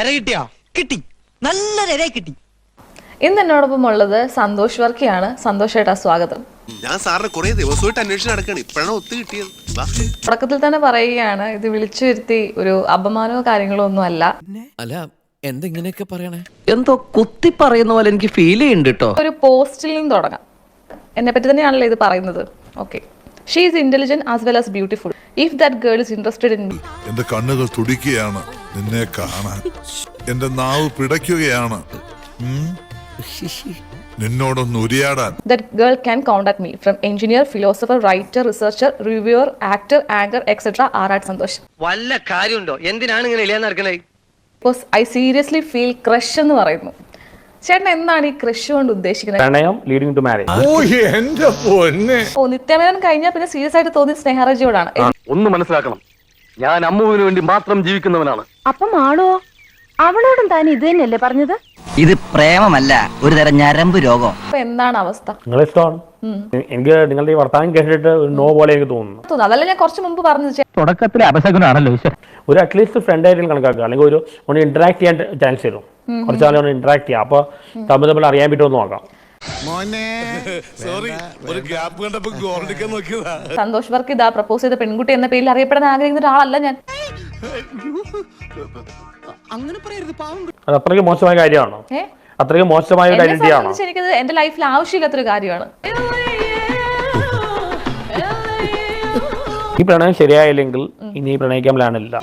എര കിട്ടിയോ? കിട്ടി. നല്ലൊരു എര കിട്ടി. ഇന്ന് എന്നോടൊപ്പം ഉള്ളത് സന്തോഷ് വർക്കിയാണ്. സന്തോഷ് ഏട്ടാ സ്വാഗതം. ഞാൻ സാറിന് കുറെ ദിവസമായിട്ട് അന്വേഷിച്ച് നടക്കാണ്. ഇപ്പോഴാണ് ഒത്തു കിട്ടിയത്. തുടക്കത്തിൽ തന്നെ പറയുകയാണ് ഇത് വിളിച്ചു വരുത്തി ഒരു അപമാനമോ കാര്യങ്ങളോ ഒന്നും അല്ല. അല്ല എന്തെങ്ങനെയൊക്കെ പറയണേ? എന്തോ കുത്തി പറയുന്ന പോലെ എനിക്ക് ഫീൽ ചെയ്യുന്നുണ്ട് കേട്ടോ ഒരു പോസ്റ്റിൽ നിന്ന് തുടങ്ങാം. എന്നെ പറ്റി തന്നെയാണല്ലോ ഇത് പറയുന്നത്. Okay she is intelligent as well as beautiful if that girl is interested in me എന്റെ കണ്ണുകൾ തുടിക്കുകയാണ്. നിന്നെ കാണാൻ. എന്റെ നാവ് പിടയ്ക്കുകയാണ്? നിന്നോടൊന്ന് ഉരിയാടാൻ. That girl can contact me from engineer philosopher writer researcher reviewer actor anchor etcetera ആറാട്ട് സന്തോഷം? വല്ല കാര്യമുണ്ടോ? എന്തിനാണ് ഇങ്ങനെ ഇല്ലാന്ന് നടക്കണേ? Because I seriously feel crush എന്ന് പറയുന്നു. ചേട്ടൻ എന്താണ് ഈ ക്രഷ് കൊണ്ട് ഉദ്ദേശിക്കുന്നത്? പ്രണയം ലീഡിങ് ടു മാരേജ് ഓ നിത്യമേനൻ കഴിഞ്ഞാൽ പിന്നെ സീരിയസ് ആയിട്ട് തോന്നി സ്നേഹരാജിയോടാണ് ഒന്ന് മനസ്സിലാക്കണം. ഞാൻ അമ്മുവിന് വേണ്ടി മാത്രം ജീവിക്കുന്നവനാണ്. അപ്പം ആളോ? അവളോടും താൻ ഇത് തന്നെയല്ലേ പറഞ്ഞത്? ഇത് പ്രേമമല്ല ഒരു തരം ഞരമ്പ് രോഗം. അപ്പൊ എന്താണ് അവസ്ഥ? നിങ്ങളെ ഇഷ്ടമാണ്. എനിക്ക് നിങ്ങളുടെ ഈ വർത്തമാനം കേട്ടിട്ട് ഒരു നോ പോലെ എനിക്ക് തോന്നുന്നു. തോന്നുന്നു. അതല്ല ഞാൻ കുറച്ച് മുമ്പ് പറഞ്ഞു ചേ- തുടക്കത്തിൽ അപശകുനാണല്ലോ ഒരു അറ്റ്ലീസ്റ്റ് ഫ്രണ്ട് ആയിട്ട് കണക്കാക്കുക. അല്ലെങ്കിൽ ഒരു ഒന്ന് ഇന്ററാക്ട് ചെയ്യാൻ ചാൻസ് തരും. കുറച്ചാലും ഒന്ന് ഇന്ററാക്ട് ചെയ്യാം. അപ്പോൾ തമ്മിൽ തമ്മിൽ അറിയാൻ പറ്റുമെന്ന് നോക്കാം. സോറി ഒരു ഗ്യാപ്പ് കണ്ടപ്പോ ഗോൾഡിക്കാൻ നോക്കിയതാ സന്തോഷ് വർക്ക് ഇതാ പ്രപ്പോസ് ചെയ്ത പെൺകുട്ടി എന്ന പേരിൽ അറിയപ്പെടാൻ ആഗ്രഹിക്കുന്ന ഒരാളല്ല ഞാൻ അത് അത്രയ്ക്ക് മോശമായ കാര്യമാണോ ഏ അത്രയ്ക്ക് മോശമായ ഒരു എന്നെ ഐഡന്റിറ്റി ആണോ സംബന്ധിച്ച് എനിക്കത് എന്റെ ലൈഫിൽ ആവശ്യമില്ലാത്തൊരു കാര്യമാണ് ഈ പ്രണയം ശരിയായില്ലെങ്കിൽ ഇനി പ്രണയിക്കാൻ പ്ലാനില്ല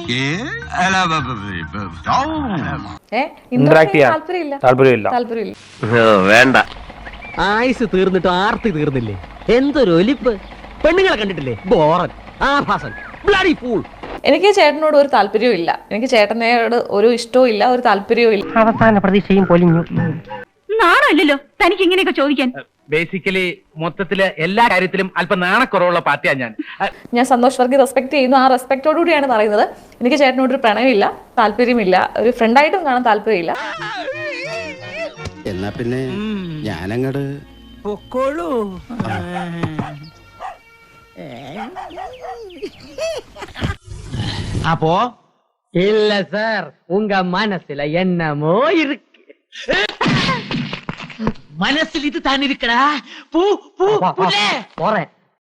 ഏ ഇന്ററാക്ട് ചെയ്യാൻ താല്പര്യമില്ല താല്പര്യമില്ല താല്പര്യമില്ല വേണ്ട ആയുസ് തീർന്നിട്ട് ആർത്തി തീർന്നില്ലേ? എന്തൊരു ഒലിപ്പ്. പെണ്ണുങ്ങളെ കണ്ടിട്ടില്ലേ? ബോറൻ ആഭാസൻ ബ്ലഡി ഫൂൾ എനിക്ക് ചേട്ടനോട് ഒരു താല്പര്യവും ഇല്ല. എനിക്ക് ചേട്ടനോട് ഒരു ഇഷ്ടവും ഇല്ല ഒരു താല്പര്യവും ഇല്ല. അവസാന പ്രതീക്ഷയും പൊലിഞ്ഞു. നാണല്ലോ തനിക്ക് ഇങ്ങനെയൊക്കെ ചോദിക്കാൻ. ബേസിക്കലി മൊത്തത്തിൽ എല്ലാ കാര്യത്തിലും അല്പം നാണക്കുറവുള്ള പാർട്ടിയാണ് ഞാൻ. ഞാൻ സന്തോഷ് വർഗി റെസ്പെക്ട് ചെയ്യുന്നു. ആ റെസ്പെക്റ്റോടു കൂടിയാണ് പറയുന്നത്. എനിക്ക് ചേട്ടനോട് ഒരു പ്രണയമില്ല താല്പര്യമില്ല. ഒരു ഫ്രണ്ടായിട്ടും കാണാൻ താല്പര്യമില്ല. എന്നാ പിന്നെ ഞാനങ്ങട് പൊക്കോളൂ. அப்போ இல்ல சார் உங்க மனசுல என்னமோ இருக்கு மனசில் இது தான் இருக்கடா பூ பூ போறேன்